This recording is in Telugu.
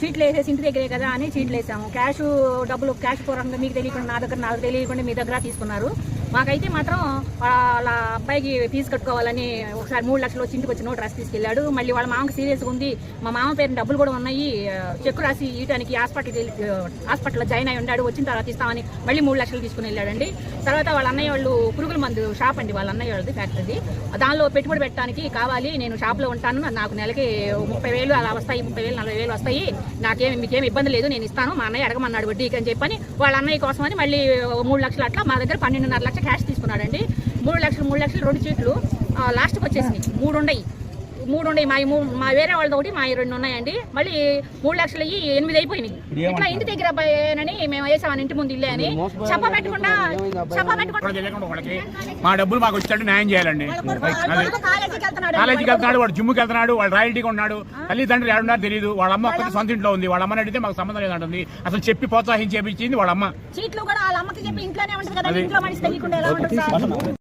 షీట్లు వేసేసి ఇంటి దగ్గరే కదా అని షీట్లు వేసాము. క్యాష్ డబ్బులు క్యాష్ పూర్వకంగా మీకు తెలియకుండా నా దగ్గర నాకు తెలియకుండా మీ దగ్గర తీసుకున్నారు. మాకైతే మాత్రం వాళ్ళ అబ్బాయికి ఫీజు కట్టుకోవాలని ఒకసారి మూడు లక్షలు వచ్చి ఇంటికి వచ్చి నోట్ రాసి తీసుకెళ్ళాడు. మళ్ళీ వాళ్ళ మామకి సీరియస్గా ఉంది. మా మామ పేరు డబ్బులు కూడా ఉన్నాయి. చెక్కు రాసి ఇవ్వడానికి హాస్పిటల్ హాస్పిటల్లో జాయిన్ అయి ఉన్నాడు వచ్చిన తర్వాత ఇస్తామని మళ్ళీ మూడు లక్షలు తీసుకుని వెళ్ళాడండి. తర్వాత వాళ్ళ అన్నయ్య వాళ్ళు పురుగుల మందు షాప్ అండి వాళ్ళ అన్నయ్య వాళ్ళది ఫ్యాక్టరీ దానిలో పెట్టుబడి పెట్టడానికి కావాలి. నేను షాప్లో ఉంటాను. నాకు నెలకి ముప్పై వేలు అలా వస్తాయి. ముప్పై వేలు నలభై వేలు వస్తాయి. నాకేమి మీకేం ఇబ్బంది లేదు. నేను ఇస్తాను. మా అన్నయ్య అడగమన్నాడు వడ్డీకి అని చెప్పని వాళ్ళ అన్నయ్య కోసమని మళ్ళీ మూడు లక్షలు అట్లా మా దగ్గర పన్నెండున్నర లక్షల క్యాష్ తీసుకున్నాడండి. మూడు లక్షలు మూడు లక్షలు రెండు చీట్లు లాస్ట్కి వచ్చేసినాయి. మూడు ఉన్నాయి మూడు ఉన్నాయి మా మూ- వేరే వాళ్ళది ఒకటి మా రెండు ఉన్నాయండి. మళ్ళీ మూడు లక్షలు అయ్యి ఎనిమిది అయిపోయినాయి. ఇట్లా ఇంటి దగ్గర పోయానని మేము వేసామని ఇంటి ముందు ఇల్లే అని. చెప్ప పెట్టకుండా చెప్ప పెట్టకుండా వాళ్ళకి మా డబ్బులు మాకు న్యాయం చేయాలండి. కాలేజీకి వెళ్తున్నాడు. వాడు జిమ్కి వెళ్తున్నాడు వాడు రాయల్టీగా ఉన్నాడు. తల్లిదండ్రులు ఏడున్నారో తెలియదు వాళ్ళ అమ్మ ఒక్కటి సొంత ఇంట్లో ఉంది. వాళ్ళ అమ్మని అడిగితే మాకు సంబంధం లేదంటుంది. అసలు చెప్పి ప్రోత్సహించి చేపించింది వాళ్ళ అమ్మ. చీట్లు కూడా వాళ్ళ అమ్మకి చెప్పి ఇంట్లోనే ఉంటుంది కదా. ఇంట్లో మనిషి తెలియకుండా ఎలా ఉంటుంది